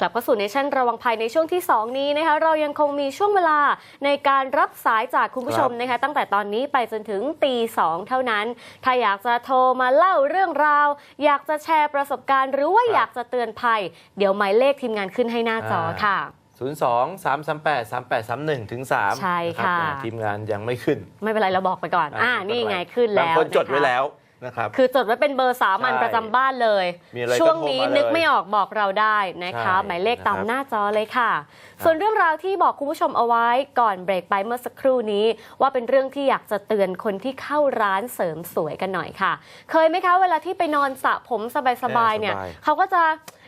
กลับเข้าสู่ในชั่นระวังภัยในช่วงที่ 2 นี้นะคะเรายังคงมีช่วงเวลาในการรับสายจากคุณผู้ชมนะคะตั้งแต่ตอนนี้ไปจนถึงตีสองเท่านั้น ถ้าอยากจะโทรมาเล่าเรื่องราว อยากจะแชร์ประสบการณ์ หรือว่าครับอยากจะเตือนภัย เดี๋ยวหมายเลขทีมงานขึ้นให้หน้าจอค่ะ 02 338 3831ถึง3ใช่ค่ะ ทีมงานยังไม่ขึ้น ไม่เป็นไรเราบอกไปก่อน อ่าไม่นี่เป็รไงขึ้นแล้วบางคนจดะะไว้แล้ว นะครับคือจดไว้เป็นเบอร์สามัญใช่ประจำบ้านเลยมีอะไรก็ช่วงนี้โทรมาเลยนึกไม่ออกบอกเราได้นะคะใช่หมายเลขตามนะครับหน้าจอเลยค่ะ ส่วนเรื่องราวที่บอกคุณผู้ชมเอาไว้ก่อนเบรกไปเมื่อสักครู่นี้ ว่าเป็นเรื่องที่อยากจะเตือนคนที่เข้าร้านเสริมสวยกันหน่อยค่ะ เคยไหมคะเวลาที่ไปนอนสระผมสบายๆเนี่ยสบายเขาก็จะ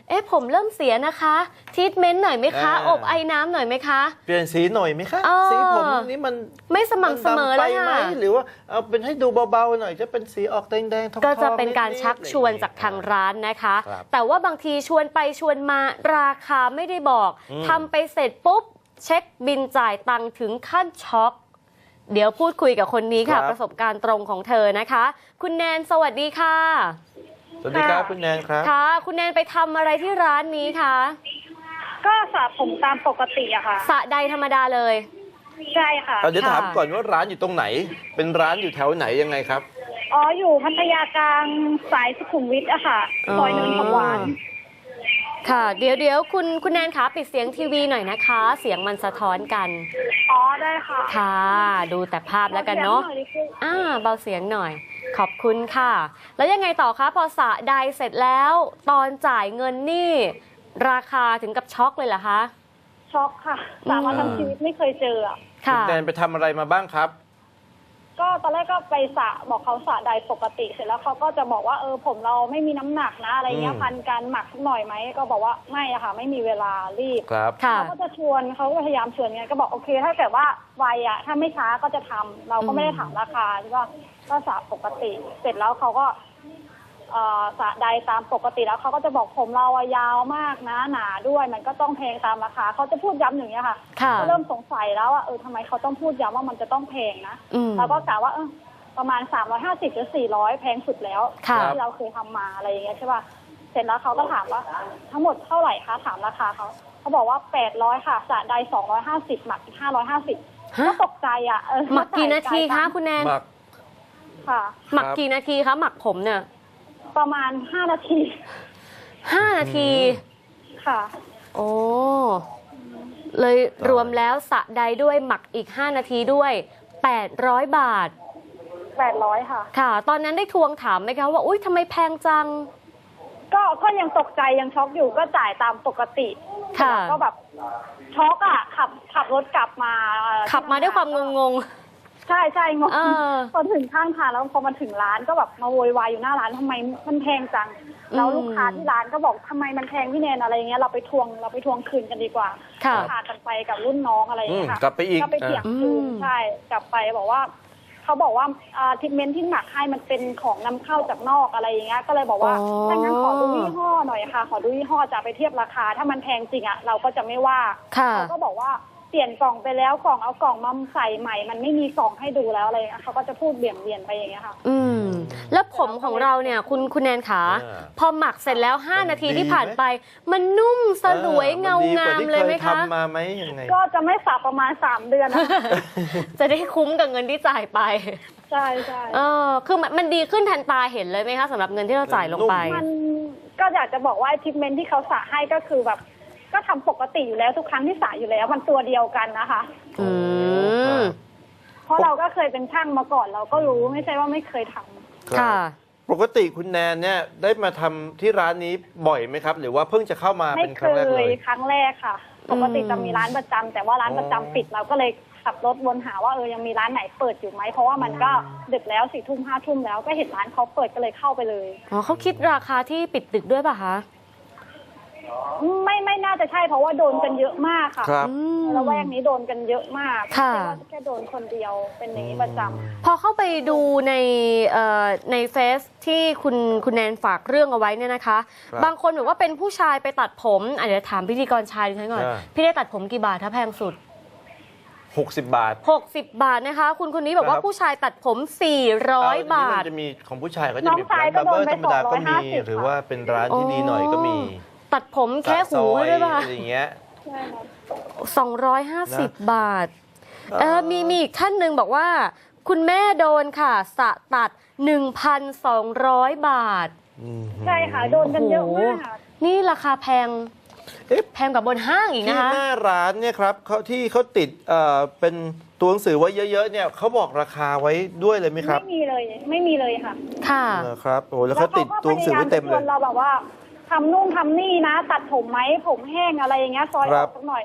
เอ๊ะผมเริ่มเสียนะคะทีทเมนต์หน่อยไหมคะ อ่า อบไอ้น้ำหน่อยไหมคะ เปลี่ยนสีหน่อยไหมคะ เออ สีผมนี่มันไม่สม่ำเสมอดำแล้วไปไหมค่ะหรือว่าเอาเป็นให้ดูเบาๆหน่อยจะเป็นสีออกแดงๆทองๆก็จะเป็นการดๆชักชวนอะไรอย่จากเยทางร้านนะคะ ครับแต่ว่าบางทีชวนไปชวนมาราคาไม่ได้บอกอืม ทำไปเสร็จปุ๊บ เช็คบินจ่ายตังค์ถึงขั้นช็อก เดี๋ยวพูดคุยกับคนนี้ค่ะประสบการณ์ตรงของเธอนะคะ คุณแนนสวัสดีค่ะ สวัสดีครับค่ะคุณแนนครับ ค่ะ คุณแนนไปทำอะไรที่ร้านนี้คะก็สระผมตามปกติอะค่ะ สระใดธรรมดาเลย ใช่ค่ะ เอาเดี๋ยวค่ะถามก่อนว่าร้านอยู่ตรงไหน เป็นร้านอยู่แถวไหนยังไงครับ อ๋ออยู่พัทยากลางสายสุขุมวิทอะค่ะซอยเนินผักหวาน ค่ะ เดี๋ยวเดี๋ยวคุณคุณแนนคะปิดเสียงทีวีหน่อยนะคะ เสียงมันสะท้อนกัน อ๋อได้ค่ะ ค่ะ ดูแต่ภาพแล้วกันเนาะดี๋ยวหอยดิอ่าเบาเสียงหน่อย ขอบคุณค่ะ แล้วยังไงต่อคะพอสระใดเสร็จแล้ว ตอนจ่ายเงินนี่ ราคาถึงกับช็อกเลยเหรอคะ ช็อกค่ะสระมาอืมทั้งชีวิตไม่เคยเจออะคุค่ะณแนนไปทำอะไรมาบ้างครับ ก็ตอนแรกก็ไปสระบอกเขาสระใดปกติ เสร็จแล้วเขาก็จะบอกว่าเออผมเราไม่มีน้ำหนักนะอะไรเงี้ยอืม พันการหมักสักหน่อยไหมก็บอกว่าไม่อะค่ะ ไม่มีเวลารีบครับ ค่ะ เขาก็จะชวนเขาก็พยายามชวนเงี้ยก็บอกโอเค ถ้าเกิดว่าไวอะถ้าไม่ช้าก็จะทำเราก็ไม่ได้ถามราคาก็ก็สระปกติ เสร็จแล้วเขาก็เอ่อ สระใดตามปกติแล้วเขาก็จะบอกผมเราอะยาวมากนะหนาด้วย มันก็ต้องแพงตามราคาเขาจะพูดย้ำอย่างเงี้ยค่ะค่ะก็เริ่มสงสัยแล้วว่าเออทำไมเขาต้องพูดย้ำว่ามันจะต้องแพงนะอืม เราก็กะว่าเออประมาณสามร้อยห้าสิบหรือสี่ร้อยแพงสุดแล้วค่ะ ที่เราเคยทำมาอะไรอย่างเงี้ยใช่ป่ะเสร็จแล้วเขาก็ถามว่าทั้งหมดเท่าไหร่คะถามราคาเขาเขาบอกว่าแปดร้อยค่ะสระใดสองร้อยห้าสิบหมักอีกห้าร้อยห้าสิบฮะก็ตกใจอะเออหมักกี่นาทีจ่คะยตังคุณแนนหมักค่ะ หมักกี่นาทีคะหมักผมเนี่ย ประมาณห้านาทีห้านาที ค่ะ โอ้ เลยรวมแล้วสระใดด้วยหมักอีก 5 นาทีด้วย 800 บาท แปดร้อยค่ะ ค่ะ ตอนนั้นได้ทวงถามไหมคะว่า อุ้ยทำไมแพงจัง ก็ก็ยังตกใจยังช็อกอยู่ก็จ่ายตามปกติค่ะ แต่ก็แบบช็อกอะขับขับรถกลับมาเอ่อขับมาด้วยความงง ใช่ใช่งงเออ พอถึงข้างทางแล้วพอมาถึงร้านก็แบบมาโวยวายอยู่หน้าร้านทำไมมันแพงจังแล้วลูกค้าที่ร้านก็บอกทำไมมันแพงพี่แนนอะไรอย่างเงี้ยเราไปทวงเราไปทวงคืนกันดีกว่าๆค่ะพากันไปกับรุ่นน้องอะไรอย่างเงี้ยค่ะอืมกลับไปอีก ก็ไปเถียงอ่าคืนอืม ใช่กลับไปบอกว่าเขาบอกว่าทิมเมนที่หมักให้มันเป็นของนำเข้าจากนอกอะไรอย่างเงี้ยก็เลยบอกว่าถ้างั้นขอดูยี่ห้อหน่อยค่ะ ขอดูยี่ห้อจะไปเทียบราคา ถ้ามันแพงจริงอะเราก็จะไม่ว่า ค่ะ เขาก็บอกว่า เปลี่ยนกล่องไปแล้วกล่องเอากล่องมาใส่ใหม่ มันไม่มีกล่องให้ดูแล้วอะไรอย่างเงี้ยเขาก็จะพูดเบี่ยงเบียนไปอย่างเงี้ยค่ะ อืม แล้วผมของเราเนี่ย คุณคุณแนนขาอ่าพอหมักเสร็จแล้ว5มันนาทีดีที่ผ่านไหมไป มันนุ่มสลวยออเงางามเลยไหมนดีกว่ที่คะทำมาไหมยังไง ก็จะไม่สระประมาณสามเดือนนะจะได้คุ้มกับเงินที่จ่ายไป ใช่ใช่ เออคือมันมันดีขึ้นทันตาเห็นเลยไหมคะสำหรับเงินที่เราจ่ายลงไป มันก็อยากจะบอกว่าทิปเมนที่เขาสระให้ก็คือแบบ ก็ทำปกติอยู่แล้วทุกครั้งที่สระอยู่แล้ว มันตัวเดียวกันนะคะ อืม เพราะเราก็เคยเป็นช่างมาก่อนเราก็รู้ไม่ใช่ว่าไม่เคยทำค่ะ ปกติคุณแนนเนี่ยได้มาทำที่ร้านนี้บ่อยไหมครับ หรือว่าเพิ่งจะเข้ามาไม่เป็นคเครั้งแรกเลย ยครั้งแรกค่ะ ปกติจะมีร้านประจำแต่ว่าร้านประจำปิดเราก็เลยขับรถวนหาว่าเออยังมีร้านไหนเปิดอยู่ไหมเพราะว่ามันก็ดึกแล้วสี่ทุ่มห้าทุ่มแล้วก็เห็นร้านเขาเปิดก็เลยเข้าไปเลย อ๋อเขาคิดราคาที่ปิดตึกด้วยป่ะคะ ไม่ไม่น่าจะใช่เพราะว่าโดนกันเยอะมากค่ะครับอืมละแวกนี้โดนกันเยอะมากค่ะ ไม่ใช่ว่าแค่โดนคนเดียวเป็นอย่างนี้ประจำ พอเข้าไปดูในเอ่อในเฟซที่คุณคุณแนนฝากเรื่องเอาไว้เนี่ยนะคะ ครับบางคนบอกว่าเป็นผู้ชายไปตัดผมอะเดี๋ยวถามพิธีกรชายดิฉันก่อน อ่า พี่ได้ตัดผมกี่บาทถ้าแพงสุด60บาท 60 บาทนะคะ คุณคนนี้บอกว่าครับ ผู้ชายตัดผม 400เอบามัทนจะมีของผู้ชายก็จะน้องมีชายร้านก็บาร์เบอร์โดนไปธรรมดาก็มี 250 หรือว่าเป็นร้านที่ดีหน่อยก็มี ตัดผมแค่หูให้ด้วยป่ะอะไรอย่างเงี้ยใช่ครับสองร้อยห้าสิบบาท เออมีมีอีกท่านหนึ่งบอกว่า คุณแม่โดนค่ะสะตัด1,200บาทอืมใช่ค่ะ โดนกันเยอะมากค่ะนี่ราคาแพงเอ๊ะแพงกว่าบนห้างอีกที่นะคะหน้าร้านเนี่ยครับเขาที่เขาติดเอ่อเป็นตัวหนังสือไว้เยอะๆเนี่ยเขาบอกราคาไว้ด้วยเลยไหมครับ ไม่มีเลยไม่มีเลยค่ะ ค่ะนะครับโอ้แล้วเขาติดตัวหนังสือไว้เต็มเลแวยขาก็พยายาจะชวนเราแบบว่า ทำนู่นทำนี่นะ ตัดผมไหมผมแห้งอะไรอย่างเงี้ยซอยคอรัอบ กสักหน่อย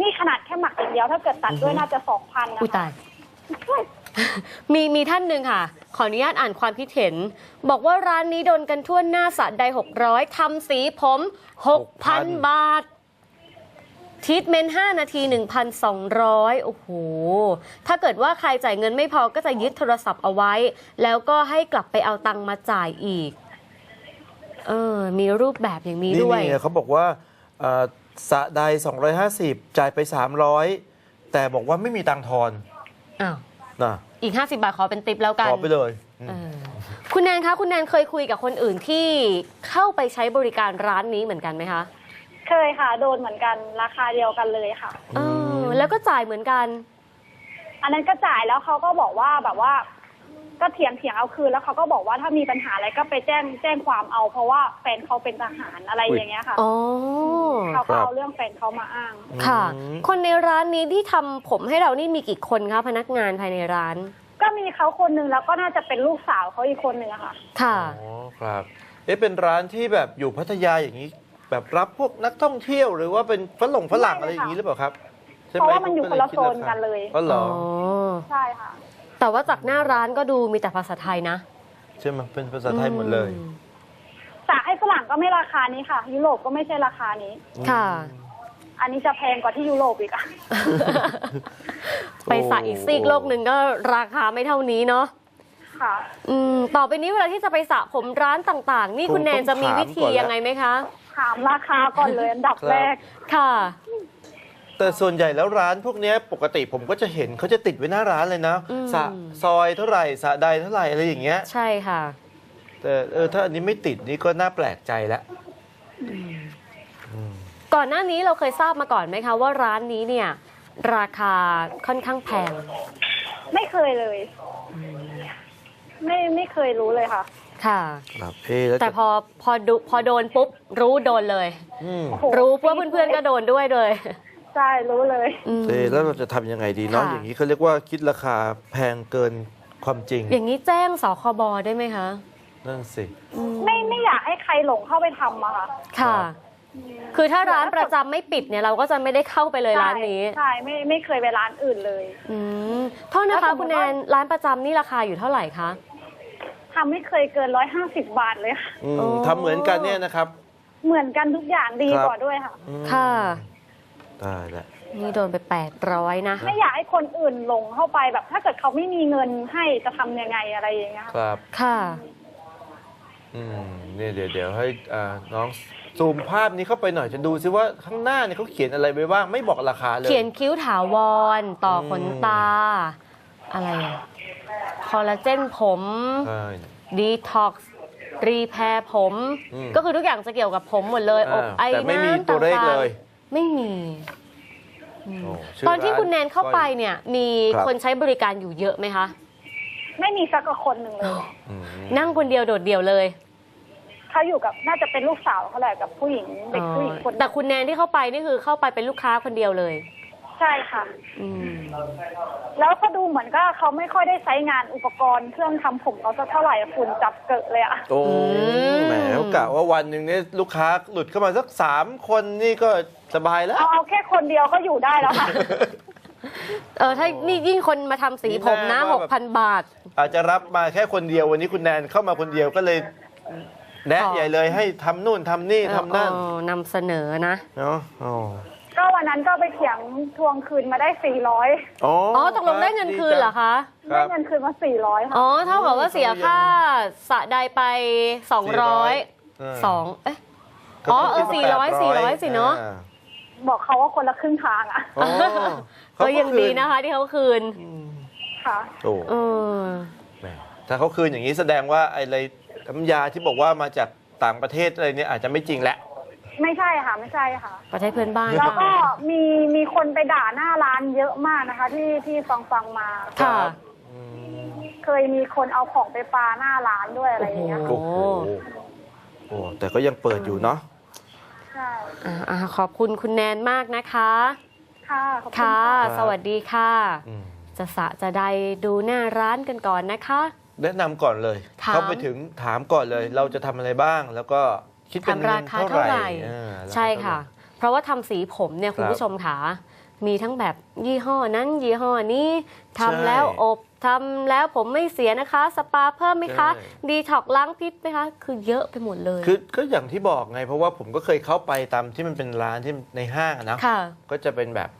นี่ขนาดแค่หมักอย่างเดียวถ้าเกิดตัดด้วยน่าจะสองพันนะอุ้ยคะตาย มีมีท่านหนึ่งค่ะ ขออนุญาตอ่านความคิดเห็น บอกว่าร้านนี้โดนกันทั่วหน้าสะใด 600ทำสีผม 6,000 บาททีทเมนต์5นาที 1,200 โอ้โห ถ้าเกิดว่าใครจ่ายเงินไม่พอก็จะยึดโทรศัพท์เอาไว้ แล้วก็ให้กลับไปเอาตังค์มาจ่ายอีก เออ มีรูปแบบอย่างนี้นี่ด้วย นี่เขาบอกว่าเอ่อสะใด250 จ่ายไป 300 แต่บอกว่าไม่มีตังค์ทอนอ้าว นะอีก 50 บาทขอเป็นติปแล้วกันขอไปเลยเออคุณแนนคะ คุณแนนเคยคุยกับคนอื่นที่เข้าไปใช้บริการร้านนี้เหมือนกันไหมคะเคยค่ะ โดนเหมือนกันราคาเดียวกันเลยค่ะ เออแล้วก็จ่ายเหมือนกัน อันนั้นก็จ่ายแล้วเขาก็บอกว่าแบบว่า ก็เถียงเถียงเอาคืนแล้วเขาก็บอกว่าถ้ามีปัญหาอะไรก็ไปแจ้งแจ้งความเอา เพราะว่าแฟนเขาเป็นทหารอะไรอย่างเงี้ยค่ะอ๋อเขาก็เอาเรื่องแฟนเขามาอ้าง ค่ะอืมคนในร้านนี้ที่ทำผมให้เรานี่มีกี่คนคะพนักงานภายในร้าน ก็มีเขาคนหนึ่งแล้วก็น่าจะเป็นลูกสาวเขาอีกคนหนึ่งอะค่ะ ค่ะอ๋อครับเอ๊ะเป็นร้านที่แบบอยู่พัทยาอย่างนี้ แบบรับพวกนักท่องเที่ยวหรือว่าเป็นฝรั่งฝรั่งไม่อะไรเลยอย่างนี้หรือเปล่าครับใช่ไหเพราะว่ามันอยู่คนละคิดโซนกันเลยอ๋อเหรออ๋อใช่ค่ะ แต่ว่าจากหน้าร้านก็ดูมีแต่ภาษาไทยนะ ใช่ไหมเป็นภาษาไทยหมดเลยอืมจากให้ฝรั่งก็ไม่ราคานี้ค่ะ ยุโรปก็ไม่ใช่ราคานี้ ค่ะ อันนี้จะแพงกว่าที่ยุโรปอีกอะไปสระอีกซีกโลกหนึ่งก็ราคาไม่เท่านี้เนาะค่ะอืมต่อไปนี้เวลาที่จะไปสระผมร้านต่าง ๆ นี่คงคุณแนนจะมีวิธีต้องถามก่อนแล้วยังไงไหมคะ ถามราคาก่อนเลยอันดับครับแรก ค่ะ แต่ส่วนใหญ่แล้วร้านพวกเนี้ยปกติผมก็จะเห็นเขาจะติดไว้หน้าร้านเลยนะอืมสระซอยเท่าไหร่สระใดเท่าไหร่อะไรอย่างเงี้ย ใช่ค่ะ แต่เออถ้าอันนี้ไม่ติดนี่ก็น่าแปลกใจแล้วก่อนหน้านี้เราเคยทราบมาก่อนไหมคะว่าร้านนี้เนี่ย ราคาค่อนข้างแพง ไม่เคยเลย ไม่ไม่เคยรู้เลยค่ะ ค่ะ ครับเอ๊ะแล้วแต่จะพอพอดูพอโดนปุ๊บรู้โดนเลย อืม โอ้โห รู้ว่าเพื่อนๆก็โดนด้วยเลย ใช่รู้เลยอืมเอ๊ะแล้วเราจะทำยังไงดีเนาะค่ะ อย่างนี้เขาเรียกว่าคิดราคาแพงเกินความจริงอย่างนี้แจ้งสคบได้ไหมคะนั่นสิ อืมไม่ไม่อยากให้ใครหลงเข้าไปทำอะค่ะค่ะคือถ้าร้านประจำไม่ปิดเนี่ยเราก็จะไม่ได้เข้าไปเลยร้านนี้ ใช่ไม่ไม่เคยไปร้านอื่นเลย อืมโทษนะแล้วคะสมมุติคุณแนนร้านประจำนี่ราคาอยู่เท่าไหร่คะ ทำไม่เคยเกินร้อยห้าสิบบาทเลยค่ะ อืมโอ้ ทำเหมือนกันเนี่ยนะครับ เหมือนกันทุกอย่างดีครับกว่าด้วยค่ะ อืมค่ะ ตายแล้วนี่โดนไปแปดร้อยนะ ไม่อยากให้คนอื่นหลงเข้าไปแบบ ถ้าเกิดเขาไม่มีเงินให้จะทำยังไงอะไรอย่างเงี้ยคค่ะรับ ค่ะ อืมเนี่ยเดี๋ยวเดี๋ยวให้อ่าน้องซูมภาพนี้เข้าไปหน่อยจะดูซิว่าข้างหน้าเนี่ยเขาเขียนอะไรไว้บ้างไม่บอกราคาเลย เขียนคิ้วถาวร ต่อขนอืมตา อะไรอะคอลลาเจนผม ใช่ ดีท็อกซ์รีแพร์ผม อืม ก็คือทุกอย่างจะเกี่ยวกับผมหมดเลยอ่าอบไอแต่ไม่มีน้ำตัวเลขต่างๆเลย ไม่มีโอ้ชื่ตอนที่ร้าคุณแนนเข้าไปเนี่ย มีครับคนใช้บริการอยู่เยอะไหมคะ ไม่มีสักคนหนึ่งเลยอืมนั่งคนเดียวโดดเดี่ยวเลยเขาอยู่กับน่าจะเป็นลูกสาวเขาแหละกับผู้หญิงเด็กผู้หญิงคนหนึ่งแต่คุณแนนที่เข้าไปนี่คือเข้าไปเป็นลูกค้าคนเดียวเลย ใช่ค่ะอืมแล้วก็ดูเหมือนก็เขาไม่ค่อยได้ใช้งานอุปกรณ์เครื่องทำผมเขาสักเท่าไหร่อะฝุ่นจับเกิดเลยอะโอ้มแหมเขากะว่าวันหนึ่งเนี่ยลูกค้าหลุดเข้ามาสักสามคนนี่ก็ สบายแล้ว เอาเอาแค่คนเดียวก็อยู่ได้แล้วค่ะ เออถ้านี่ยิ่งคนมาทำสีผมนะนี่หน่ากว่าแบบพันบาท อาจจะรับมาแค่คนเดียววันนี้คุณแนนเข้ามาคนเดียวก็เลยแนะอ๋อใหญ่เลยให้ทำนู่นทำนี่ทำนั่นเออนำเสนอนะเนาะอ๋อก็วันนั้นก็ไปเถียงทวงคืนมาได้ 400 อ๋ออ๋อตกลงได้เงินคืนเหรอคะ คได้รับ เงินคืนมา 400 ค่ะ อ๋อเท่ากับว่าเสียค่าสระใดไปสองร้อย400สองเอ๊ะ อ๋อเออ400 400สิเนอะ อ่ บอกเขาว่าคนละครึ่งทางอะอ๋อก็ยังดีนะคะ ที่เขาคืนค่ะ โอ้เออ แหมถ้าเขาคืนอย่างนี้แสดงว่าไอ้อะไรน้ำยาที่บอกว่ามาจากต่างประเทศอะไรเนี่ยอาจจะไม่จริงแหละไม่ใช่ค่ะ ไม่ใช่ค่ะ ประเทศเพื่อนบ้านแล้วก็ค่ะมีมีคนไปด่าหน้าร้านเยอะมากนะคะ ที่ที่ฟังฟังมา ค่ะอืมเคยมีคนเอาของไปปาหน้าร้านด้วยอะไรอย่างเงี้ยโอ้โอ้โห โอ้แต่ก็ยังเปิดอยู่เนาะ ใช่อ่าอ่าขอบคุณคุณแนนมากนะคะ ค่ะขอบคุณค่ะ ค่ะ สวัสดีค่ะ อืมจะสะจะใดดูหน้าร้านกันก่อนนะคะ แนะนำก่อนเลยถามเข้าไปถึงถามก่อนเลย เราจะทำอะไรบ้าง แล้วก็คิดเป็นทำเงิรานคาเท่าเท่าไหไหร่ ร่อ่าราาใช่ค่ะเท่าไหร่เพราะว่าทำสีผมเนี่ยคุณครับผู้ชมค่ะมีทั้งแบบยี่ห้อนั้นยี่ห้อนี้ทำใช่แล้วอบ ทำแล้วผมไม่เสียนะคะ สปาเพิ่มไหมคะ ใช่ ดีท็อกล้างพิษไหมคะ คือเยอะไปหมดเลย คือก็อย่างที่บอกไง เพราะว่าผมก็เคยเข้าไปตามที่มันเป็นร้านที่ในห้างอะนะ ค่ะ ก็จะเป็นแบบ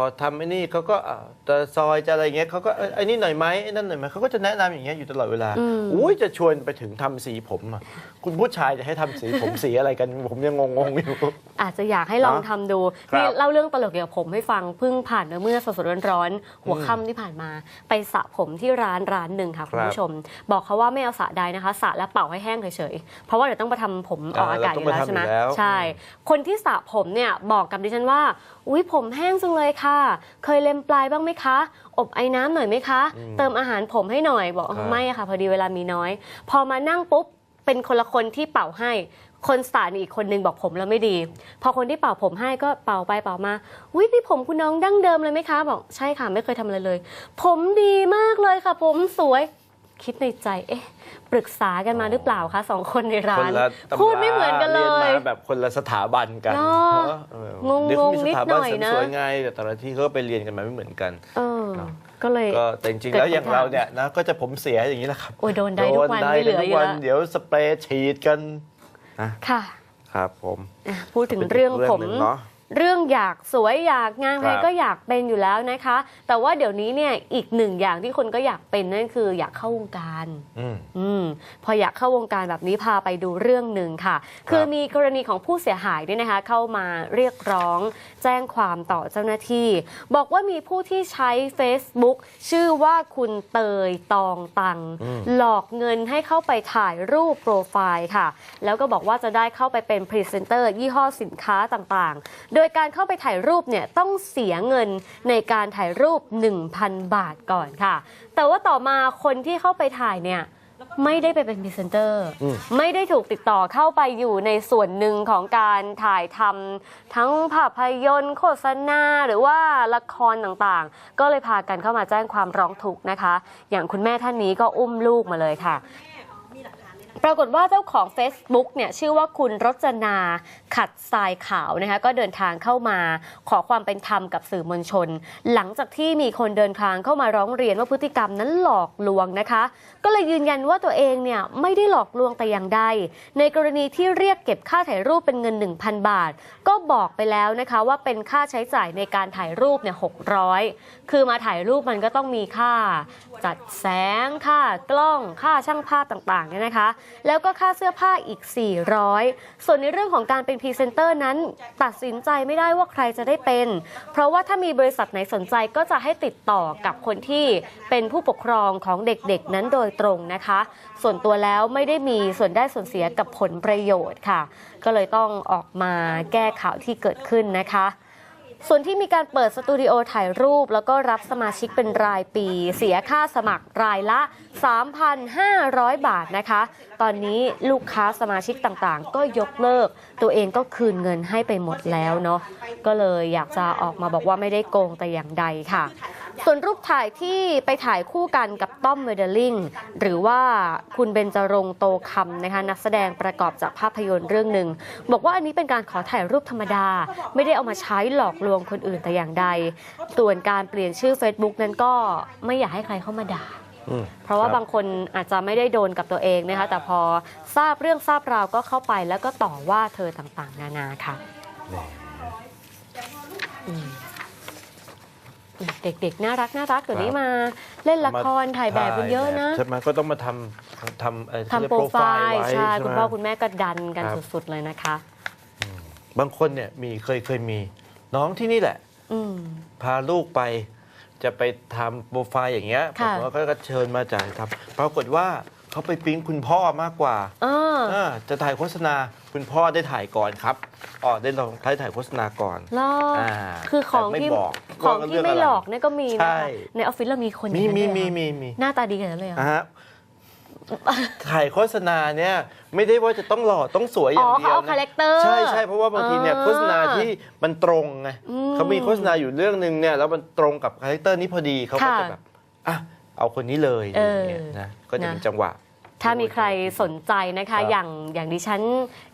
พอทำไอ้นี่เขาก็อ่าจะซอยจะอะไรเงี้ยเขาก็เอ้ยไอ้นี่หน่อยไหมไอ้นั่นหน่อยไหมเขาก็จะแนะนำอย่างเงี้ยอยู่ตลอดเวลาอืมอุ้ยจะชวนไปถึงทำสีผมอะคุณผู้ชายจะให้ทำสีผมสีอะไรกันผมยังงงๆอยู่อาจจะอยากให้ลองเนอะทำดูครับนี่เล่าเรื่องตลกเกี่ยวกับผมให้ฟังเพิ่งผ่านมาเมื่อสดๆร้อนๆหัวค่ำที่ผ่านมา ไปสระผมที่ร้านร้านหนึ่งค่ะคุณผู้ชม บอกเขาว่าไม่เอาสระใดนะคะสระแล้วเป่าให้แห้งเฉยๆเพราะว่าเดี๋ยวต้องไปทำผมออกอากาศอยู่แล้วใช่ไหมเราต้องไปทำอยู่แล้วใช่ คนที่สระผมเนี่ยบอกกับดิฉันว่า อุ้ยผมแห้งจังเลยค่ะเคยเล็มปลายบ้างไหมคะ อบไอ้น้ำหน่อยไหมคะเติมอาหารผมให้หน่อยบอกครับ ไม่อะค่ะ พอดีเวลามีน้อย พอมานั่งปุ๊บเป็นคนละคนที่เป่าให้ คนสระนี่อีกคนนึงบอกผมแล้วไม่ดี พอคนที่เป่าผมให้ก็เป่าไปเป่ามาวิพี่ผมคุณน้องดั้งเดิมเลยไหมคะ บอกใช่ค่ะไม่เคยทำอะไรเลย ผมดีมากเลยค่ะ ผมสวย คิดในใจ เอ๊ะ ปรึกษากันมาหรือเปล่าคะสองคนในร้าคนนละตำราพูดไม่เหมือนกันเลยรีนมาแบบคนละสถาบันกันเนอะเอองงๆเดี๋ยวเขามีสถาบันนิดหน่อยเสริมนะสวยไงแต่แต่ละที่เขาก็ไปเรียนกันมาไม่เหมือนกันเออเนอะก็เลยก็แต่จริงๆเกิดแล้วอย่างคำถามเราเนี่ยนะก็จะผมเสียอย่างนี้แหละครับโอ้ยโดนได้ทุกวันโดไม่เหลือทุกอยู่วัแล้วเดี๋ยวสเปรย์ฉีดกันนะค่ะ ครับผมอะพูดถึงเรื่องผมหนึ่งเนาะ เรื่องอยากสวยอยากงามคใครัรบก็อยากเป็นอยู่แล้วนะคะ แต่ว่าเดี๋ยวนี้เนี่ยอีกหนึ่งอย่างที่คนก็อยากเป็นนั่นคืออยากเข้าวงการอืมอืมพออยากเข้าวงการแบบนี้พาไปดูเรื่องหนึ่งค่ะ คือมีกรณีของผู้เสียหายเนี่ยนะคะ เข้ามาเรียกร้อง แจ้งความต่อเจ้าหน้าที่ บอกว่ามีผู้ที่ใช้ Facebook ชื่อว่าคุณเตยตองตังอืมหลอกเงินให้เข้าไปถ่ายรูปโปรไฟล์ค่ะ แล้วก็บอกว่าจะได้เข้าไปเป็นพรีเซนเตอร์ยี่ห้อสินค้าต่างๆโดยการเข้าไปถ่ายรูปเนี่ยต้องเสียเงินในการถ่ายรูป 1,000 บาทก่อนค่ะ แต่ว่าต่อมาคนที่เข้าไปถ่ายเนี่ยไม่ได้ไปเป็นพรีเซนเตอร์อืมไม่ได้ถูกติดต่อเข้าไปอยู่ในส่วนหนึ่งของการถ่ายทำทั้งภาพยนตร์โฆษณาหรือว่าละครต่างๆ ก็เลยพากันเข้ามาแจ้งความร้องทุกข์นะคะ อย่างคุณแม่ท่านนี้ก็อุ้มลูกมาเลยค่ะปรากฏว่าเจ้าของ Facebook เนี่ยชื่อว่าคุณรจนาขัดทรายขาวนะคะก็เดินทางเข้ามาขอความเป็นธรรมกับสื่อมวลชน หลังจากที่มีคนเดินทางเข้ามาร้องเรียนว่าพฤติกรรมนั้นหลอกลวงนะคะ ก็เลยยืนยันว่าตัวเองเนี่ยไม่ได้หลอกลวงแต่อย่างใด ในกรณีที่เรียกเก็บค่าถ่ายรูปเป็นเงิน 1,000 บาท ก็บอกไปแล้วนะคะว่าเป็นค่าใช้จ่ายในการถ่ายรูปเนี่ย600คือมาถ่ายรูปมันก็ต้องมีค่า จัดแสงค่ากล้องค่าช่างภาพต่างๆเนี่ยนะคะ แล้วก็ค่าเสื้อผ้าอีก 400 ส่วนในเรื่องของการเป็นพรีเซนเตอร์นั้นตัดสินใจไม่ได้ว่าใครจะได้เป็น เพราะว่าถ้ามีบริษัทไหนสนใจก็จะให้ติดต่อกับคนที่เป็นผู้ปกครองของเด็กๆ นั้นโดยตรงนะคะ ส่วนตัวแล้วไม่ได้มีส่วนได้ส่วนเสียกับผลประโยชน์ค่ะ ก็เลยต้องออกมาแก้ข่าวที่เกิดขึ้นนะคะ ส่วนที่มีการเปิดสตูดิโอถ่ายรูป แล้วก็รับสมาชิกเป็นรายปี เสียค่าสมัครรายละ 3,500 บาทนะคะ ตอนนี้ลูกค้าสมาชิกต่างๆ ก็ยกเลิก ตัวเองก็คืนเงินให้ไปหมดแล้วเนาะก็เลยอยากจะออกมาบอกว่าไม่ได้โกงแต่อย่างใดค่ะ ส่วนรูปถ่ายที่ไปถ่ายคู่กันกับต้อมเวเดอร์ลิงหรือว่าคุณเบนจรงค์โตคำนะคะนักแสดงประกอบจากภาพยนตร์เรื่องหนึ่ง บอกว่าอันนี้เป็นการขอถ่ายรูปธรรมดา ไม่ได้เอามาใช้หลอกลวงคนอื่นแต่อย่างใด ส่วนการเปลี่ยนชื่อ Facebook นั้นก็ไม่อยากให้ใครเข้ามาด่าเพราะว่าบางคนอาจจะไม่ได้โดนกับตัวเองนะคะ แต่พอทราบเรื่องทราบราวก็เข้าไปแล้วก็ต่อว่าเธอต่างๆ นานาค่ะ เด็กๆ น่ารักน่ารักเดี๋ยวนี้มาเล่นละครถ่ายแบบกันเยอะนะใช่ไหมก็ต้องมาทำทำอะไรทำโปรไฟล์ไว้ใช่ไหมคุณพ่อคุณแม่ก็ดันกันครับสุดๆเลยนะคะ บางคนเนี่ยมีเคยเคยมี น้องที่นี่แหละอืมพาลูกไปจะไปทำโปรไฟล์อย่างเงี้ยผค่ะมว่าก็เชิญมาจ่ายทำปรากฏว่า เขาไปปิ๊งคุณพ่อมากกว่าเออเออจะถ่ายโฆษณาคุณพ่อได้ถ่ายก่อนครับอ๋อได้ลองถ่ายถ่ายโฆษณาก่อนหรอออ่าคือของแต่ไม่ที่บอกของว่าที่เรื่องไม่อะไรหลอกเนี่ยก็มีใช่นะคะในออฟฟิศเรามีคนอมีย่างนั้นมีด้วยมีเหรอมีมีหน้าตาดีกันนั้นเลยเหรออะฮะถ่ายโฆษณาเนี่ยไม่ได้ว่าจะต้องหล่อต้องสวยออ๋อย่างเดียวเขาเอาคาแรคเตอร์ ใช่ใช่เพราะว่าบางทีเนี่ยอ่าโฆษณาที่มันตรงไงอืมเขามีโฆษณาอยู่เรื่องหนึ่งเนี่ยแล้วมันตรงกับคาแรคเตอร์นี้พอดีเขาก็ค่ะ จะแบบอะ เอาคนนี้เลยเอออ ย่างเงี้ยนะก็จะเป็นนะจังหวะ ถ้ามีใครสนใจนะครัคะบอย่างอย่างดิฉัน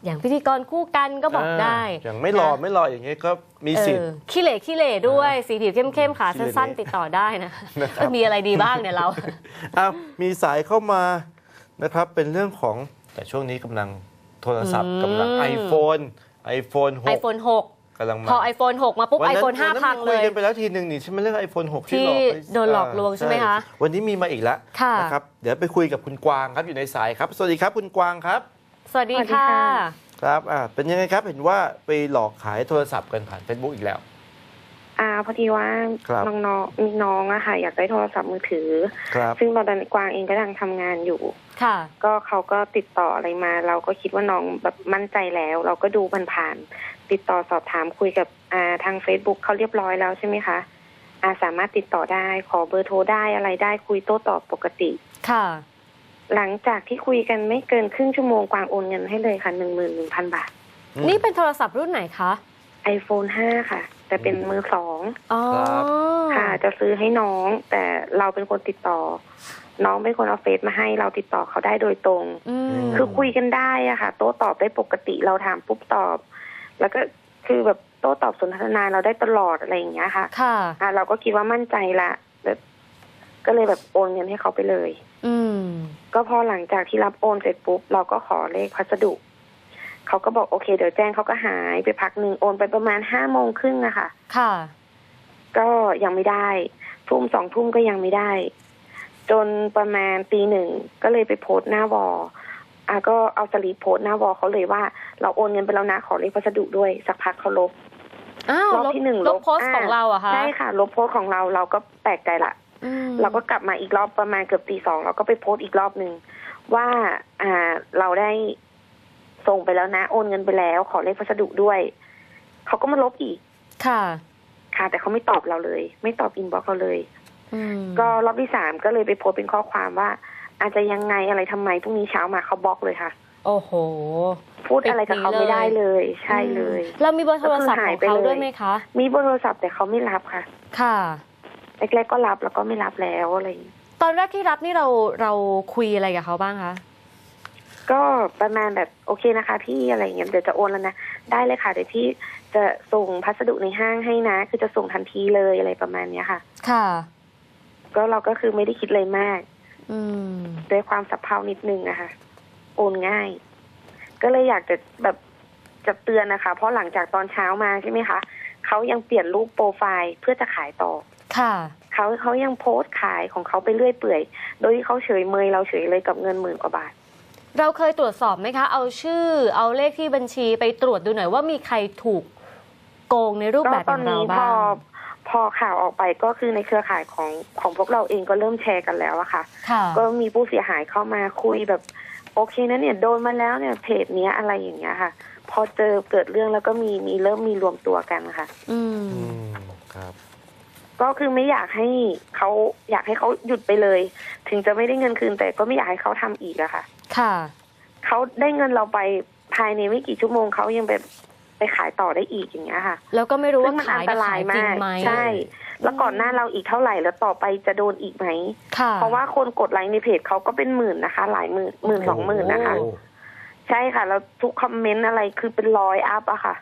อย่างพิธีกรคู่กันก็บอกได้าอย่างไม่หล่อนะไม่หล่ออย่างเงี้ยก็มีสิทธิ์เออขี้เหร่ขี้เหร่ด้วย สีผิวเข้มๆขาขี้เหร่สั้น ๆ ติดต่อได้นะนะครับเออมีอะไรดีบ้างเนี่ยเรา อ้าวมีสายเข้ามานะครับ เป็นเรื่องของแต่ช่วงนี้กำลังโทรศัพท์อืม กำลัง iPhone iPhone 6 iPhone กำลัง6มาพอ iPhone 6 มาปุ๊บวันนั้น iPhone วันนั้น5พังมีเลคุยยกันไปแล้วทีหนึ่งนี่ใช่ไหมเรื่อง iPhone 6 ที่ที่หลอกไปโดนหลอกลวงใช่ไหมคะวันนี้มีมาอีกแล้วค่ะนะครับเดี๋ยวไปคุยกับคุณกวางครับอยู่ในสายครับ สวัสดีครับคุณกวางครับ สวัสดีสวัสดีค่ะค่ะครับอ่าเป็นยังไงครับเห็นว่าไปหลอกขายโทรศัพท์กันผ่าน Facebook อีกแล้ว อ่าพอดีว่าครับน้องๆมีน้องอะค่ะอยากได้โทรศัพท์มือถือครับซึ่งตอนนั้นกวางเองก็ยังทำงานอยู่ค่ะก็เขาก็ติดต่ออะไรมา เราก็คิดว่าน้องแบบมั่นใจแล้ว เราก็ดูผ่านๆ ติดต่อสอบถามคุยกับอ่าทาง Facebook เขาเรียบร้อยแล้วใช่ไหมคะอ่าสามารถติดต่อได้ขอเบอร์โทรได้อะไรได้คุยโต้ตอบปกติ ค่ะ หลังจากที่คุยกันไม่เกินครึ่งชั่วโมงกวางโอนเงินให้เลยค่ะหนึ่งหมื่นหนึ่งพันบาทอืมนี่เป็นโทรศัพท์รุ่นไหนคะ iPhone 5 ค่ะ แต่เป็นมือสองอ๋อครับค่ะ จะซื้อให้น้อง แต่เราเป็นคนติดต่อ น้องเป็นคนเอาเฟซมาให้เราติดต่อเขาได้โดยตรงอืมคือคุยกันได้อะค่ะ โต้ตอบได้ปกติเราถามปุ๊บตอบ แล้วก็คือแบบโต้ตอบสนทนาเราได้ตลอดอะไรอย่างเงี้ยค่ะค่ะอะ เราก็คิดว่ามั่นใจละแบบก็เลยแบบโอนเงินให้เขาไปเลย อืม ก็พอหลังจากที่รับโอนเสร็จปุ๊บเราก็ขอเลขพัสดุ เขาก็บอกโอเค เดี๋ยวแจ้งเขาก็หายไปพักหนึ่งโอนไปประมาณห้าโมงครึ่งอะค่ะ ค่ะ ก็ยังไม่ได้ ทุ่มสองทุ่มก็ยังไม่ได้ จนประมาณตีหนึ่งก็เลยไปโพสต์หน้าวอล อะก็เอาสลีปโพสต์หน้าวอลเขาเลยว่า เราโอนเงินไปแล้วนะขอเลขพัสดุด้วยสักพักเขาลบอ้าวรอบลบที่หนึ่งลลบบโพสต์อ่าของเราเหรอะคะใช่ค่ะ ลบโพสต์ของเราเราก็แปลกใจละอืมเราก็กลับมาอีกรอบประมาณเกือบตีสองเราก็ไปโพสต์อีกรอบหนึ่งว่าอ่าเราได้ส่งไปแล้วนะ โอนเงินไปแล้ว ขอเลขพัสดุด้วย เขาก็มาลบอีก ค่ะ ค่ะ แต่เขาไม่ตอบเราเลย ไม่ตอบอินบ็อกเราเลยอืมก็รอบที่สามก็เลยไปโพสต์เป็นข้อความว่า อาจจะยังไงอะไรทำไมพรุ่งนี้เช้ามาเขาบล็อกเลยค่ะ โอ้โห พูดอะไรกับเขาไม่ได้เลย ใช่เลยเรามีเบอร์โทรศัพท์ของเขาด้วยไหมคะ มีเบอร์โทรศัพท์แต่เขาไม่รับค่ะ ค่ะแรกๆก็รับแล้วก็ไม่รับแล้วอะไรอย่างเงี้ยตอนแรกที่รับนี่เราเราคุยอะไรกับเขาบ้างคะก็ประมาณแบบโอเคนะคะพี่อะไรอย่างเงี้ยเดี๋ยวจะโอนแล้วนะได้เลยค่ะเดี๋ยวพี่จะส่งพัสดุในห้างให้นะ คือจะส่งทันทีเลยอะไรประมาณเนี้ยค่ะ ค่ะ ก็เราก็คือไม่ได้คิดเลยมากอืม ด้วยความสับเพร่านิดนึงนะคะโอนง่าย ก็เลยอยากจะแบบจะเตือนนะคะ เพราะหลังจากตอนเช้ามาใช่ไหมคะเขายังเปลี่ยนรูปโปรไฟล์เพื่อจะขายต่อ ค่ะเขาเขายังโพสต์ขายของเขาไปเรื่อยเปื่อย โดยที่เขาเฉยเมยเราเฉยเลยกับเงินหมื่นกว่าบาท เราเคยตรวจสอบไหมคะ เอาชื่อ เอาเลขที่บัญชีไปตรวจดูหน่อยว่ามีใครถูกโกงในรูปก็แบบตขออนงเรานี้พบ้าองพอ ข่าวออกไปก็คือในเครือข่ายของของพวกเราเองก็เริ่มแชร์กันแล้วอะค่ะค่ะ ก็มีผู้เสียหายเข้ามาคุยแบบ โอเคนะเนี่ยโดนมาแล้วเนี่ยเพจเนี้ยอะไรอย่างเงี้ยค่ะ พอเจอเกิดเรื่องแล้วก็มีมีเริ่มมีรวมตัวกันค่ะ อืมอืมครับ ก็คือไม่อยากให้เขาอยากให้เขาหยุดไปเลย ถึงจะไม่ได้เงินคืนแต่ก็ไม่อยากให้เขาทำอีกอะค่ะ ค่ะเขาได้เงินเราไปภายในไม่กี่ชั่วโมงเขายังไป ไปขายต่อได้อีกอย่างเงี้ยค่ะ แล้วก็ไม่รู้ซึ่ว่างมันขาอัยนตเนี่ยราขายยจริมางกไหมใช่ แล้วก่อนหน้าเราอีกเท่าไหร่แล้วต่อไปจะโดนอีกไหมค่ะเพราะว่าคนกดไลค์ในเพจเขาก็เป็นหมื่นนะคะ หลายหมื่นหมื่นสองหมื่นนะคะโอ้ใช่ค่ะ แล้วทุกคอมเมนต์อะไรคือเป็นร้อยอัพอะค่ะ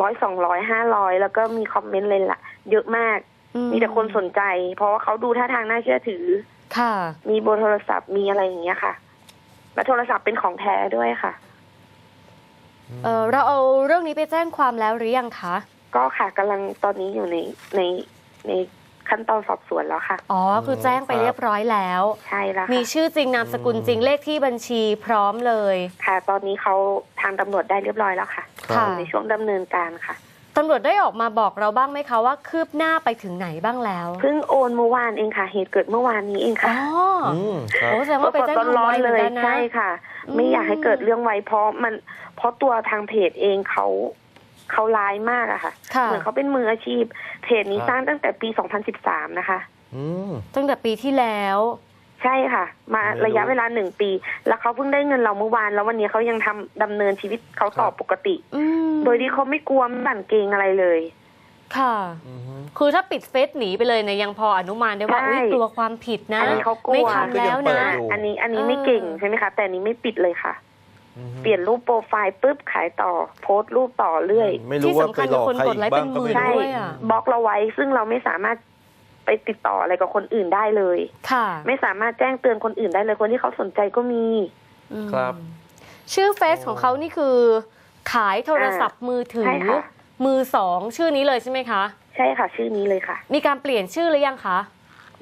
ร้อยสองร้อยห้าร้อยแล้วก็มีคอมเมนต์เลยล่ะเยอะมากอืมีแต่คนสนใจ เพราะว่าเขาดูท่าทางน่าเชื่อถือ ค่ะ มีเบอร์โทรศัพท์มีอะไรอย่างเงี้ยค่ะและโทรศัพท์เป็นของแท้ด้วยค่ะ เออเราเอาเรื่องนี้ไปแจ้งความแล้วหรือยังคะ ก็ค่ะกำลังตอนนี้อยู่ในในในขั้นตอนสอบสวนแล้วค่ะ อ๋อ คือแจ้งไปเรียบร้อยแล้ว ใช่แล้วมีค่ะชื่อจริงนามสกุลจริงเลขที่บัญชีพร้อมเลย ค่ะ ตอนนี้เขาทางตำรวจได้เรียบร้อยแล้วค่ะ ครับอยู่ในช่วงดำเนินการค่ะ ตำรวจได้ออกมาบอกเราบ้างไหมคะว่าคืบหน้าไปถึงไหนบ้างแล้วเพิ่งโอนเมื่อวานเองค่ะ เหตุเกิดเมื่อวานนี้เองอ๋ค่ะออืมครับโอ้แสดงว่าไปแจ้งความร้อไว้นๆเหมืเลอนยกันนะ ใช่ค่ะ อืม ไม่อยากให้เกิดเรื่องไวเพราะมัน เพราะตัวทางเพจเองเขาเขาร้ายมากอะค่ะ ค่ะเหมือนเขาเป็นมืออาชีพ เพจนี้ครับ สร้างตั้งแต่ปี 2013 นะคะ อืม ตั้งแต่ปีที่แล้ว ใช่ค่ะ มาไม่รู้ระยะเวลาหนึ่งปี แล้วเขาเพิ่งได้เงินเราเมื่อวาน แล้ววันนี้เขายังทำดำเนินชีวิตเขาต่อครับปกติอืมโดยที่เขาไม่กลัวไม่บั่นเกรงอะไรเลย ค่ะอืมคือถ้าปิดเฟซหนีไปเลยเนี่ยยังพออนุมานได้ว่าใช่อุ้ยกลัวความผิดนะอันนี้เขากลัวไม่ทำแล้วก็นะยังเปิดอยู่อันนี้อันนี้เออไม่เก่งใช่ไหมคะแต่อันนี้ไม่ปิดเลยค่ะอืมเปลี่ยนรูปโปรไฟล์ปุ๊บขายต่อ โพสต์รูปต่อเรื่อยไม่รู้ว่าไปหลอกใครอีกบ้างก็ไม่ที่สำคัญคือคนกดไลค์เป็นหมื่นใช่รู้ด้วยอะบล็อกเราไว้ซึ่งเราไม่สามารถ ไปติดต่ออะไรกับคนอื่นได้เลย ค่ะ ไม่สามารถแจ้งเตือนคนอื่นได้เลยคนที่เขาสนใจก็มี อืมครับ ชื่อเฟซของเขานี่คือ ขายโทรศัพท์มือถืใช่อค่ะ มือสองชื่อนี้เลยใช่ไหมคะ ใช่ค่ะ ชื่อนี้เลยค่ะ มีการเปลี่ยนชื่อหรือยังคะ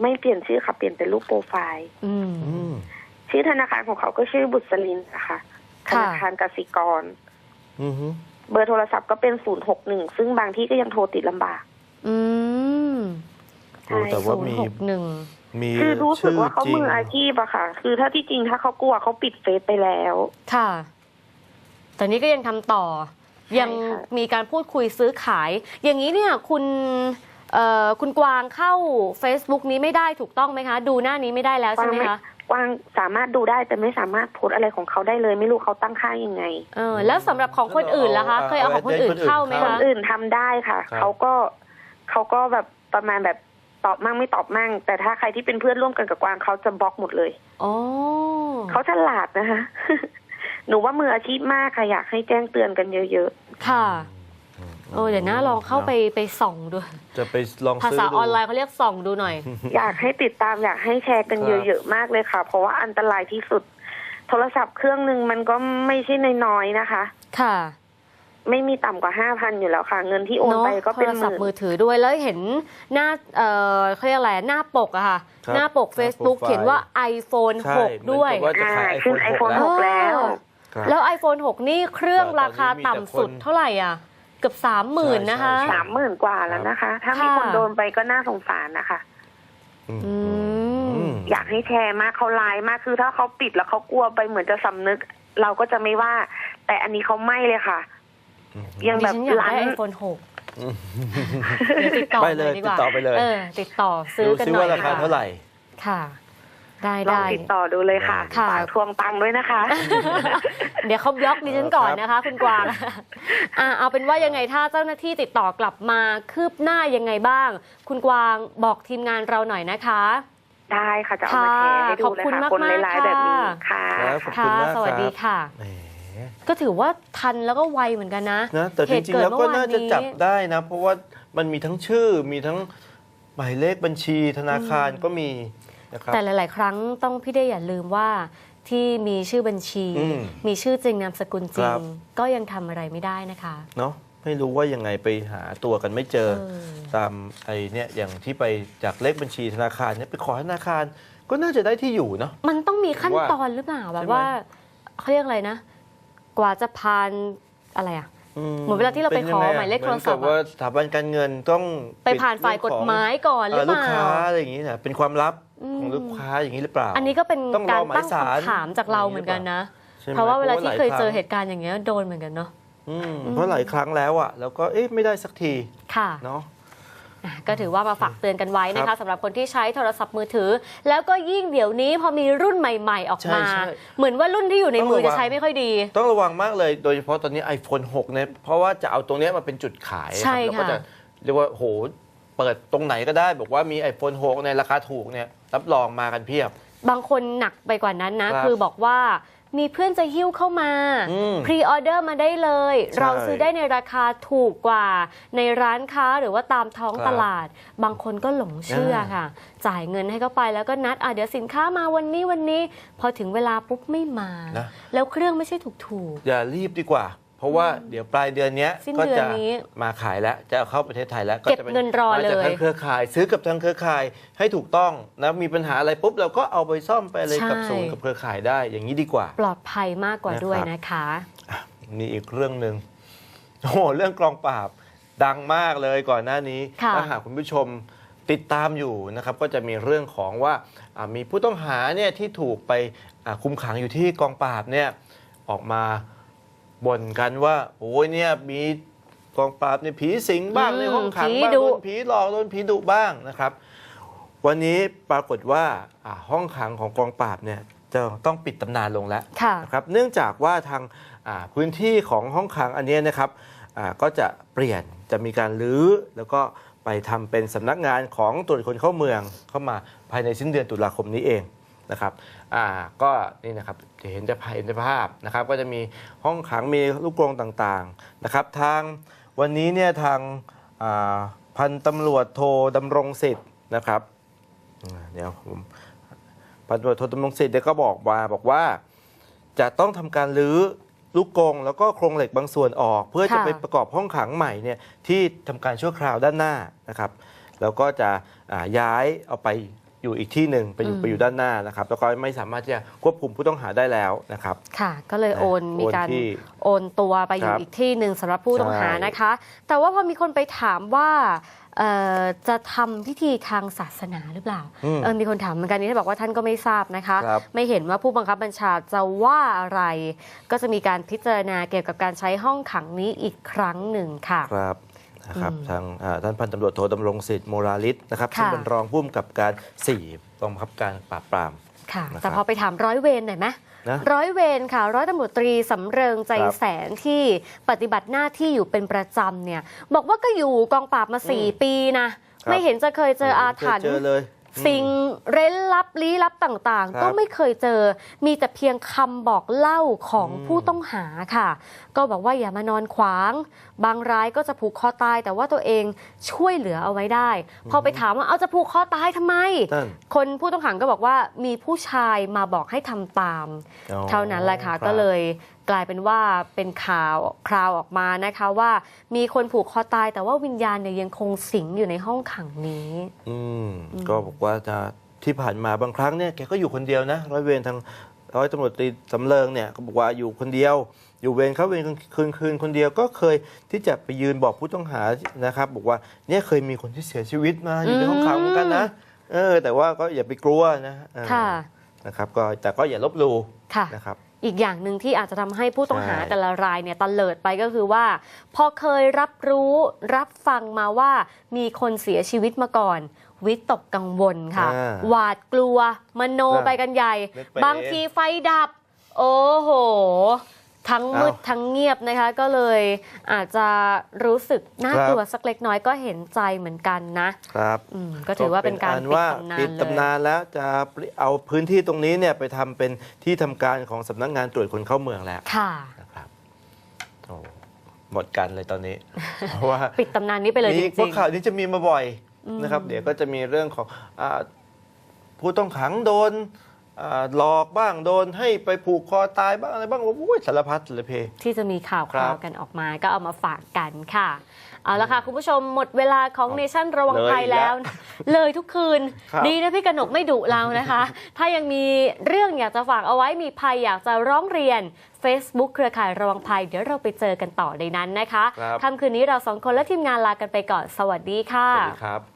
ไม่เปลี่ยนชื่อค่ะเปลี่ยนแต่รูปโปรไฟล์ อืม อืมชื่อธนาคารของเขาก็ชื่อบุษลินค่ะธค่ะ นาคารกสิกร อืมเบอร์โทรศัพท์ก็เป็นศูนย์หกหนึ่งซึ่งบางที่ก็ยังโทรติดลำบากอืม โอ้แต่ว่าศูนมีย์หกหนึ่งมีคือรู้สึกชื่อว่าเขาจริงมืออาชีพอะค่ะ คือถ้าที่จริงถ้าเขากลัวเขาปิดเฟซไปแล้ว ค่ะ แต่นี้ก็ยังทำต่อ ยังค่ะมีการพูดคุยซื้อขาย อย่างนี้เนี่ยคุณเอ่อคุณกวางเข้า Facebook นี้ไม่ได้ถูกต้องไหมคะ ดูหน้านี้ไม่ได้แล้วกใช่วางไหมไม่คะกวางสามารถดูได้แต่ไม่สามารถโพสต์อะไรของเขาได้เลย ไม่รู้เขาตั้งค่ายังไง เออ แล้วสำหรับของคนอื่นล่ะคะ เคยเอาของคนอื่นเข้าไหมคนคะอื่นทำได้ค่ะครับเขาก็เขาก็แบบประมาณแบบ ตอบมั่งไม่ตอบมั่ง แต่ถ้าใครที่เป็นเพื่อนร่วมกันกับกวางเขาจะบล็อกหมดเลยอ๋อเขาฉลาดนะคะ หนูว่ามืออาชีพมากค่ะอยากให้แจ้งเตือนกันเยอะค่ะเออเดี๋ยวนะลองเข้าไปไปส่องดู จะไปลองภาซื้อษาดูออนไลน์เขาเรียกส่องดูหน่อยๆอยากให้ติดตามอยากให้แชร์กันครับเยอะๆมากเลยค่ะ เพราะว่าอันตรายที่สุด โทรศัพท์เครื่องหนึ่งมันก็ไม่ใช่น้อยๆนะคะ ค่ะ ไม่มีต่ำกว่าห้าพันอยู่แล้วค่ะ เงินที่โอนไปก็เป็นโทรหศัพท์มืมื่อนถือด้วยแล้วเห็นหน้าเอ่อเขาเรียกอะไรหน้าปกอะค่ะ ครับหน้าปกหน้า Facebook โปรไฟล์ เขียนว่า iPhone ใช่6 ด้วย เหมือนกับว่าจะขาย อ่าขึ้น iPhone 6 iPhone 6แล้ว ครับ แล้ว iPhone 6 นี่เครื่องแต่ตอนนี้ราคาต่ำสุดมีแต่คนเท่าไหร่อะ เกือบสามหมื่นใช่นะคะ ใช่ สามหมื่นกว่าแล้วนะคะ ถ้ามีค่ะคนโดนไปก็น่าสงสารนะคะ อืมอือืมมอยากให้แชร์มากเขาไลน์มากคือถ้าเขาปิดแล้วเขากลัวไปเหมือนจะสำนึก เราก็จะไม่ว่า แต่อันนี้เขาไม่เลยค่ะ ยังดิแบบฉันอยากร้าได้น iPhone 6อืมเดี๋ยวติดต่อไปเลยหน่อดีกว่าติดต่อไปเลย เออติดต่อซื้อดูกันซิหน่อว่ายราคาดีกเท่าไหร่ ค่ะ ได้ลองได้ ติดต่อดูเลยค่ะค่ะ ฝากทวงตังค์ด้วยนะคะ เดี๋ยวเขาบล็อกดิฉันก่อนนะคะ คุณกวางอะเอาเป็นว่ายังไงถ้าเจ้าหน้าที่ติดต่อกลับมาคืบหน้ายังไงบ้าง คุณกวางบอกทีมงานเราหน่อยนะคะ ได้ค่ะจะเอามาแชร์ให้ดูขอบเลยคุณค่ะมากคนๆร้ายๆแบบนี้ค่ะค่ะครับขอบค่ะณมากสวัสดีครับค่ะแหม ก็ถือว่าทันแล้วก็ไวเหมือนกันนะนะแต่จเหตุริงเกิๆดแล้วก็เมื่อวานน่าจะนี้จับได้นะ เพราะว่ามันมีทั้งชื่อมีทั้งหมายเลขบัญชีธนาคารก็มีนะครับแต่หลาย ๆ ครั้งต้องพี่ได้อย่าลืมว่าที่มีชื่อบัญชีอืมมีชื่อจริงนามสกุลจริครังบก็ยังทำอะไรไม่ได้นะคะเนาะไม่รู้ว่ายังไงไปหาตัวกันไม่เจอเออตามไอ้เนี่ยอย่างที่ไปจากเลขบัญชีธนาคารเนี่ยไปขอธนาคารก็น่าจะได้ที่อยู่เนาะมันต้องมีขั้นว่าตอนหรือเปล่าแบใช่บไหมว่าเขาเรียกอะไรนะ กว่าจะผ่านอะไรอะเหมือนเวลาที่เราไปนยังของะหมายเลขโทรศัพท์เหมือนกับว่าสถาบันการเงินต้องไปผ่านฝ่ายกฎหมายก่อนหรือเอ่อเปลูกล่าค้าอะไรอย่างนี้นะเป็นความลับอืมของลูกค้าอย่างนี้หรือเปล่า อันนี้ก็เป็นต้องรอการหมายตั้งศาลคำถามจากเราเหมือนกันนะใช่ไหมเพราะว่าเวลาที่เคยเจอพเหราะว่าหลายครั้งตุการณ์อย่างเงี้ยโดนเหมือนกันเนาะอืมเพราะหลายครั้งแล้วอะแล้วก็เอ๊ะไม่ได้สักทีค่ะเนาะอะ ก็ถือว่ามาฝากเตือนกันไว้นะครัคะบสำหรับคนที่ใช้โทรศัพท์มือถือ แล้วก็ยิ่งเดี๋ยวนี้พอมีรุ่นใหม่ ๆ ออกมา ใช่ใช่ เหมือนว่ารุ่นที่อยู่ในต้องมือระวัจะงใช้ไม่ค่อยดี ต้องระวังมากเลย โดยเฉพาะตอนนี้ iPhone 6 เนี่ย เพราะว่าจะเอาตรงเนี้ยมาเป็นจุดขายใช่ครับแล้วก็ค่ะ จะเรียกว่าโห เปิดตรงไหนก็ได้ บอกว่ามี iPhone 6 ในราคาถูกเนี่ย รับรองมากันเพียบ บางคนหนักไปกว่านั้นนะ ครับคือบอกว่า มีเพื่อนจะหิ้วเข้ามาอืมพรีออเดอร์มาได้เลยใช่เราซื้อได้ในราคาถูกกว่า ในร้านค้าหรือว่าตามท้องครับตลาด บางคนก็หลงเชื่อค่ะ จ่ายเงินให้เขาไปแล้วก็นัดอะเดี๋ยวสินค้ามาวันนี้วันนี้ พอถึงเวลาปุ๊บไม่มานะแล้วเครื่องไม่ใช่ถูกอย่ารีบดีกว่าเพ ราะว่าเดี๋ยวปลายเดือนเนี้ยสิ้นก็เดือนจะนี้มาขายแล้วจะเอาเข้าประเทศไทยแล้วเก็บจะป็เงินรอมาจากเลยทางเครือข่าย ซื้อกับทางเครือข่ายให้ถูกต้องนะมีปัญหาอะไรปุ๊บเราก็เอาไปซ่อมไปอะไรกับใช่ ศูนย์กับเครือข่ายได้อย่างนี้ดีกว่าๆปลอดภัยมากกว่านะครับ ด้วยนะคะ มีอีกเรื่องหนึ่งโอ้โหเรื่องกองปราบดังมากเลยก่อนหน้านี้ค่ะ ถ้าหากคุณผู้ชมติดตามอยู่นะครับ ก็จะมีเรื่องของว่าอ่ามีผู้ต้องหาเนี่ยที่ถูกไปอ่าคุมขังอยู่ที่กองปราบเนี่ยออกมา บ่นกันว่าโอ้ยเนี่ยมีกองปราบเนี่ยผีสิงบ้างอืมในห้องขังผีบ้างดุโดนผีหลอกโดนผีดุบ้างนะครับ วันนี้ปรากฏว่าอ่าห้องขังของกองปราบเนี่ยจะต้องปิดตำนานลงแล้วค่ะนะครับเนื่องจากว่าทางอ่าพื้นที่ของห้องขังอันเนี้ยนะครับอ่าก็จะเปลี่ยนจะมีการรื้อแล้วก็ไปทำเป็นสำนักงานของตรวจคนเข้าเมืองเข้ามาภายในสิ้นเดือนตุลาคมนี้เอง นะครับอ่าก็นี่นะครับจะเห็นจะภายในภาพนะครับ ก็จะมีห้องขังมีลูกกรงต่างๆนะครับ ทางวันนี้เนี่ยทางอ่าพันตำรวจโทดำรงสิทธิ์นะครับอ่าเดี๋ยวผมพันตำรวจโทดำรงสิทธิ์เนี่ยก็บอกว่าบอกว่าจะต้องทำการรื้อลูกกรงแล้วก็โครงเหล็กบางส่วนออก เพื่อจะค่ะไปประกอบห้องขังใหม่เนี่ยที่ทำการชั่วคราวด้านหน้านะครับ แล้วก็จะอ่าย้ายเอาไป อยู่อีกที่หนึ่งไปอยู่อืมไปอยู่ด้านหน้านะครับแล้วก็ไม่สามารถที่จะควบคุมผู้ต้องหาได้แล้วนะครับ ค่ะ ก็เลยโอนโอนมีการที่โอนตัวไปอคยู่รับอีกที่หนึ่งสำหรับผู้ต้องหาใช่นะคะ แต่ว่าพอมีคนไปถามว่าเอ่อจะทำพิธีทางศาสนาหรือเปล่าอืมเออมีคนถามเหมือนกันนี่ท่านบอกว่าท่านก็ไม่ทราบนะคะครับไม่เห็นว่าผู้บังคับบัญชาจะว่าอะไร ก็จะมีการพิจารณาเกี่ยวกับการใช้ห้องขังนี้อีกครั้งหนึ่งค่ะครับ นะครับอืมทางอ่าท่านพันตำรวจโทดำรงสิทธิ์โมราลิศนะครับค่ะซึ่งเป็นรองผู้กำกับการ4กองบังคับการปราบปรามค่ะนะครับแต่พอไปถามร้อยเวรหน่อยไหมนะร้อยเวรค่ะ ร้อยตำรวจตรีสำเริงใจครับแสนที่ปฏิบัติหน้าที่อยู่เป็นประจำเนี่ย บอกว่าก็อยู่กองปราบมาสี่อืมปีนะครับไม่เห็นจะเคยเจออาถรรพ์เจอเลยอืมสิ่งเร้นลับลี้ลับต่างครับๆก็ไม่เคยเจอ มีแต่เพียงคำบอกเล่าของอืมผู้ต้องหาค่ะ ก็บอกว่าอย่ามานอนขวางบางรายก็จะผูกคอตายแต่ว่าตัวเองช่วยเหลือเอาไว้ได้ พอไปถามว่าเอาจะผูกคอตายทำไมนั่นคนผู้ต้องขังก็บอกว่ามีผู้ชายมาบอกให้ทำตามอ๋อเท่านั้นแหละค่ะรับก็เลยกลายเป็นว่าเป็นข่าวคราวออกมานะคะว่ามีคนผูกคอตาย แต่ว่าวิญญาณเนี่ยยังคงสิงอยู่ในห้องขังนี้อืมก็บอกว่าจะที่ผ่านมาบางครั้งเนี่ยแกก็อยู่คนเดียวนะร้อยเวรทางร้อยตำรวจตรีสำเริงเนี่ยก็บอกว่าอยู่คนเดียว อยู่เวรเข้าเวรคืนคืนคนเดียวก็เคยที่จะไปยืนบอกผู้ต้องหานะครับ บอกว่าเนี่ยเคยมีคนที่เสียชีวิตมาอยู่ในห้องขังเหมือนกันนะเออ แต่ว่าก็อย่าไปกลัวนะเออค่ะนะครับ ก็แต่ก็อย่าลบหลู่ค่ะนะครับอีกอย่างหนึ่งที่อาจจะทำให้ผู้ต้องหาใช่แต่ละรายเนี่ยตะเลิดไปก็คือว่า พอเคยรับรู้รับฟังมาว่ามีคนเสียชีวิตมาก่อน วิตกกังวลค่ะอ่าหวาดกลัวมโนนั่นไปกันใหญ่นึกไปบางทีไฟดับ โอ้โห ทั้งมืดเอ้าทั้งเงียบนะคะ ก็เลยอาจจะรู้สึกน่าครับกลัวสักเล็กน้อยก็เห็นใจเหมือนกันนะครับอืมก็ถือว่าเป็นการอัปิดว่าตำนานปิดเลยตำนานแล้วจะเอาพื้นที่ตรงนี้เนี่ยไปทำเป็นที่ทำการของสำนักงานตรวจคนเข้าเมืองแล้วค่ะนะครับโอ้หมดกันเลยตอนนี้ เพราะว่าปิดตำนานนี้ไปเลยจนี่พวริกงข่าวนี้จะมีมาบ่อยอืมนะครับ เดี๋ยวก็จะมีเรื่องของอาผู้ต้องขังโดนอา หลอกบ้างโดนให้ไปผูกคอตายบ้างอะไรบ้างโอ้ยสารพัดสารเพๆที่จะมีข่าวคครัราวบกันออกมาก็เอามาฝากกันค่ะ เอาละค่ะ คุณผู้ชมหมดเวลาของเนชั่นระวังเลยภัยแล้วแล้ว เลยทุกคืนครับดีนะพี่กนกไม่ดุเรานะคะ ถ้ายังมีเรื่องอยากจะฝากเอาไว้มีภัยอยากจะร้องเรียน Facebook เครือข่ายระวังภัย เดี๋ยวเราไปเจอกันต่อในนั้นนะคะครับค่ำคืนนี้เราสองคนและทีมงานลากันไปก่อนสวัสดีค่ะสวัสดีครับ